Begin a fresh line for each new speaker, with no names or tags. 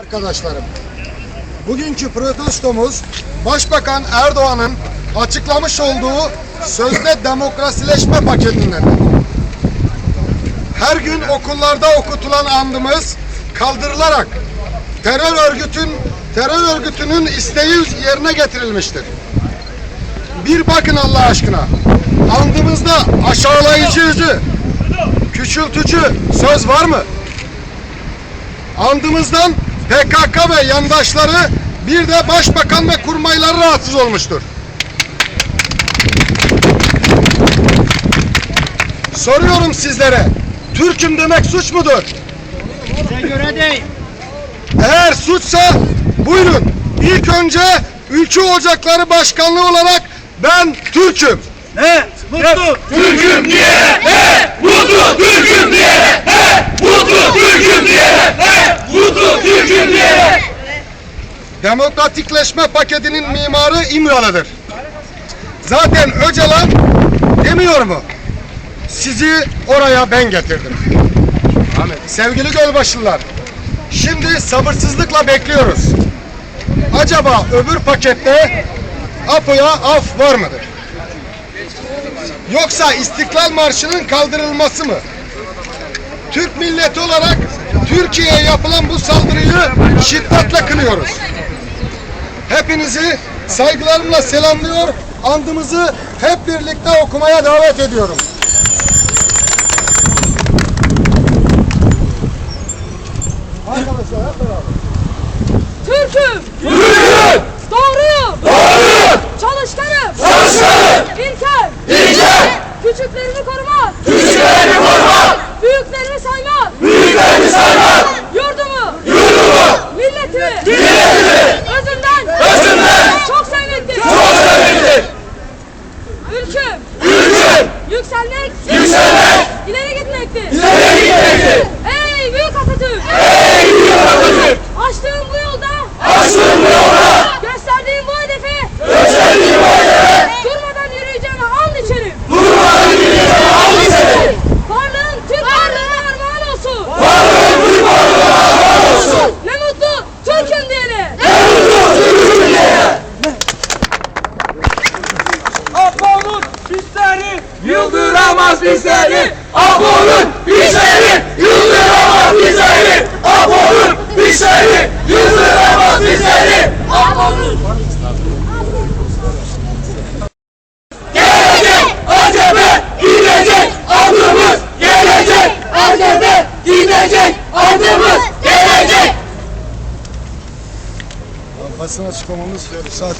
Arkadaşlarım, bugünkü protestomuz Başbakan Erdoğan'ın açıklamış olduğu sözde demokrasileşme paketinden. Her gün okullarda okutulan andımız kaldırılarak terör örgütün terör örgütünün isteği yerine getirilmiştir. Bir bakın Allah aşkına. Andımızda aşağılayıcı yüzü, küçültücü söz var mı? Andımızdan PKK ve yandaşları bir de başbakan ve kurmayları rahatsız olmuştur. Soruyorum sizlere. Türk'üm demek suç mudur?
Size göre değil.
Eğer suçsa buyurun. İlk önce Ülke Ocakları Başkanlığı olarak ben Türk'üm.
Ne? Mutlu.
Türk'üm diye he mutlu Türk'üm diye he mutlu Türk'üm diye he mutlu Türk'üm diye
Demokratikleşme paketinin mimarı İmralı'dır. Zaten Öcalan demiyor mu? Sizi oraya ben getirdim. Sevgili Gölbaşlılar, şimdi sabırsızlıkla bekliyoruz. Acaba öbür pakette APO'ya af var mıdır? Yoksa İstiklal Marşı'nın kaldırılması mı? Türk milleti olarak Türkiye'ye yapılan bu saldırıyı şiddetle kınıyoruz. Hepinizi saygılarımla selamlıyor, andımızı hep birlikte okumaya davet ediyorum.
Ülküm.
Ülküm
Yükselmek.
yükselmek
ileri gitmektir.
ileri gitmektir Yıldıramaz bizleri Apo'nun bizleri. Yıldıramaz bizleri Apo'nun bizleri. Yıldıramaz bizleri Apo'nun Gelecek AKP gidecek adımız gelecek AKP gidecek adımız gelecek.
Basın açıklamamız saat